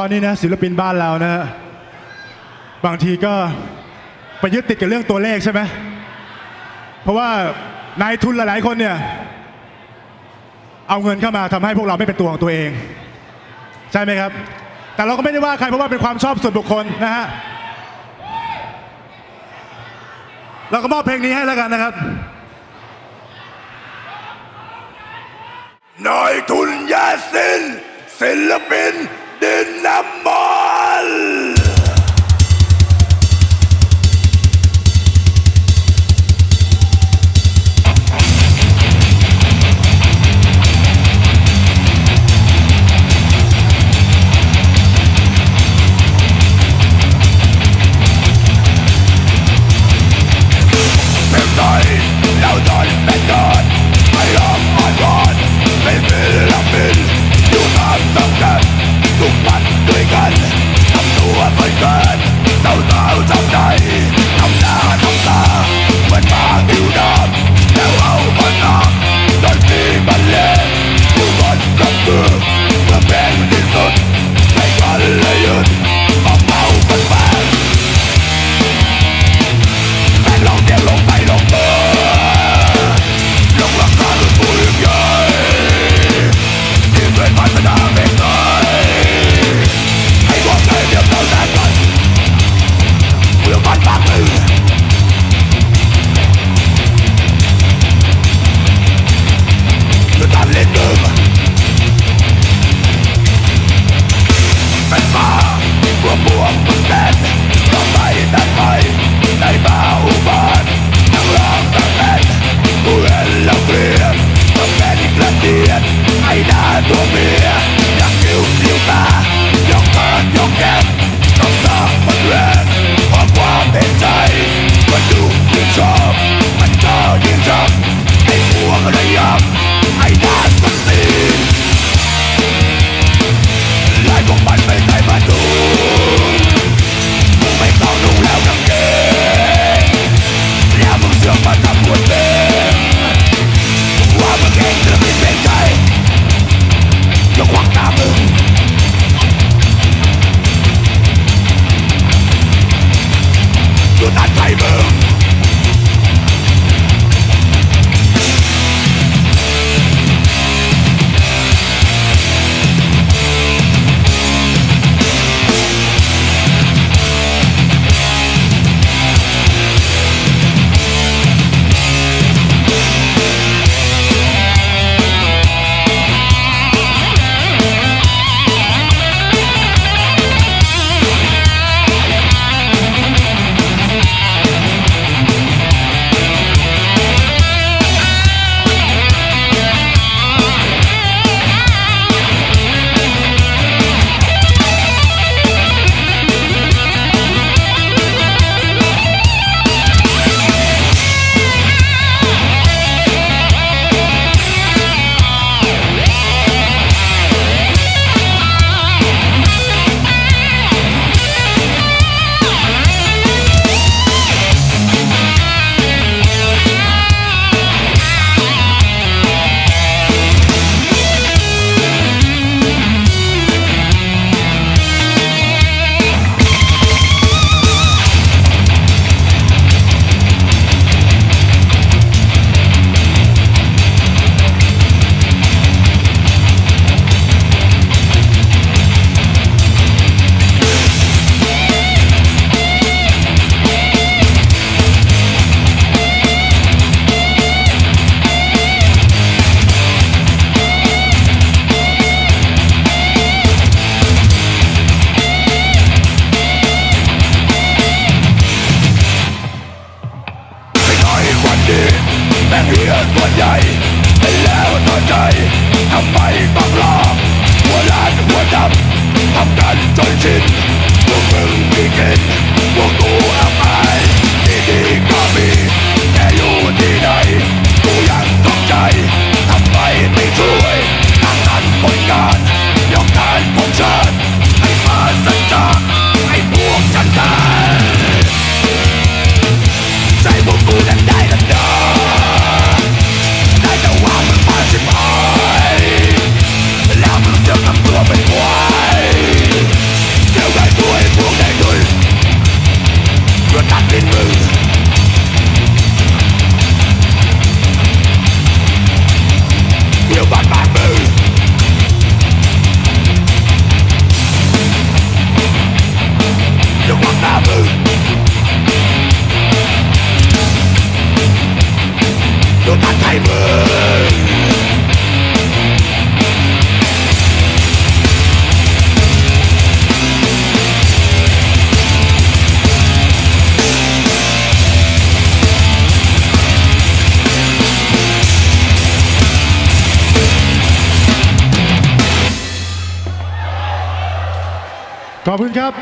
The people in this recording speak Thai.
ตอนนี้นะศิลปินบ้านเรานะบางทีก็ไปยึดติดกับเรื่องตัวเลขใช่ไหมเพราะว่านายทุนหลายๆคนเนี่ย เอาเงินเข้ามาทำให้พวกเราไม่เป็นตัวของตัวเอง ใช่ไหมครับ แต่เราก็ไม่ได้ว่าใครเพราะว่าเป็นความชอบส่วนบุคคลนะฮะเราก็มอบเพลงนี้ให้แล้วกันนะครับนายทุนยาสินศิลปิน ดิน ทำไมบางรอบหัวล้านหัวดำทำกันจนชินพวกมึงมีกินพวกกูอับอายที่ดีก็มีแต่อยู่ที่ไหนกูยังตกใจทำไมไม่ช่วยทางนั้นผลงานยกทานของชาติให้มาสัจจะให้พวกฉันตายใจพวกกูนั้นได้ ขอบคุณครับ